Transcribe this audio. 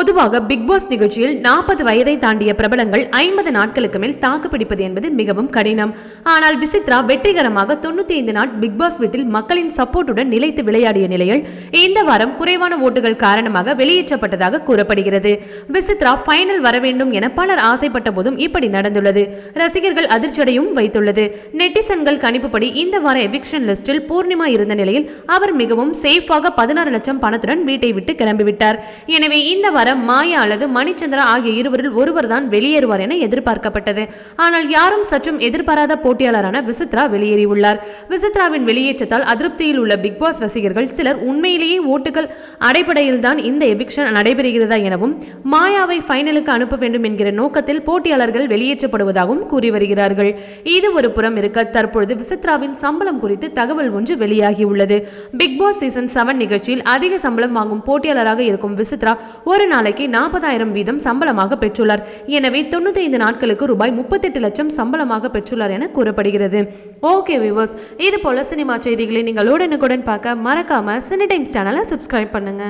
பொதுவாக big pass நிகழ்ச்சியில் நாற்பது வயதை தாண்டிய பிரபலங்கள் ஐம்பது நாட்களுக்கு மேல் தாக்கு பிடிப்பது என்பது மிகவும் கடினம். ஆனால் விசித்ரா வெற்றிகரமாக தொண்ணூத்தி ஐந்து நாள் பிக் பாஸ் வீட்டில் மக்களின் சப்போர்ட்டுடன் நிலைத்து விளையாடிய நிலையில் இந்த வாரம் குறைவான ஓட்டுகள் காரணமாக வெளியேற்றப்பட்டதாக கூறப்படுகிறது. விசித்ரா ஃபைனல் வர வேண்டும் என பலர் ஆசைப்பட்ட போதும் இப்படி நடந்துள்ளது. ரசிகர்கள் அதிர்ச்சியடையும் வைத்துள்ளது. நெட்டிசன்கள் கணிப்புப்படி இந்த வார எவிக்ஷன் லிஸ்டில் பூர்ணிமா இருந்த நிலையில் அவர் மிகவும் சேஃபாக பதினாறு லட்சம் பணத்துடன் வீட்டை விட்டு கிளம்பிவிட்டார். எனவே இந்த வார வாரம் மாயா அல்லது மணிச்சந்திரா ஆகிய இருவரில் ஒருவர் தான் வெளியேறுவார் என எதிர்பார்க்கப்பட்டது. ஆனால் யாரும் சற்றும் எதிர்பாராத போட்டியாளரான விசித்ரா வெளியேறியுள்ளார். விசித்ராவின் வெளியேற்றத்தால் அதிருப்தியில் உள்ள பிக் பாஸ் ரசிகர்கள் சிலர் உண்மையிலேயே ஓட்டுகள் அடைப்படையில் தான் இந்த எவிக்ஷன் நடைபெறுகிறதா எனவும் மாயாவை ஃபைனலுக்கு அனுப்ப வேண்டும் என்கிற நோக்கத்தில் போட்டியாளர்கள் வெளியேற்றப்படுவதாகவும் கூறி வருகிறார்கள். இது ஒரு புறம் இருக்க தற்பொழுது விசித்ராவின் சம்பளம் குறித்து தகவல் ஒன்று வெளியாகியுள்ளது. பிக் பாஸ் சீசன் செவன் நிகழ்ச்சியில் அதிக சம்பளம் வாங்கும் போட்டியாளராக இருக்கும் விசித்ரா ஒரு நாள் நாளைக்கு நாற்பதாயிரம் வீதம் சம்பளமாக பெற்றுள்ளார். எனவே தொண்ணூத்தி ஐந்து நாட்களுக்கு ரூபாய் முப்பத்தெட்டு லட்சம் சம்பளமாக பெற்றுள்ளார் என கூறப்படுகிறது. ஓகே வியூவர்ஸ் இது போல சினிமா செய்திகளை நீங்கள் உடனுக்குடன் பார்க்க மறக்காம சினி டைம்ஸ் சேனலை சப்ஸ்கிரைப் பண்ணுங்க.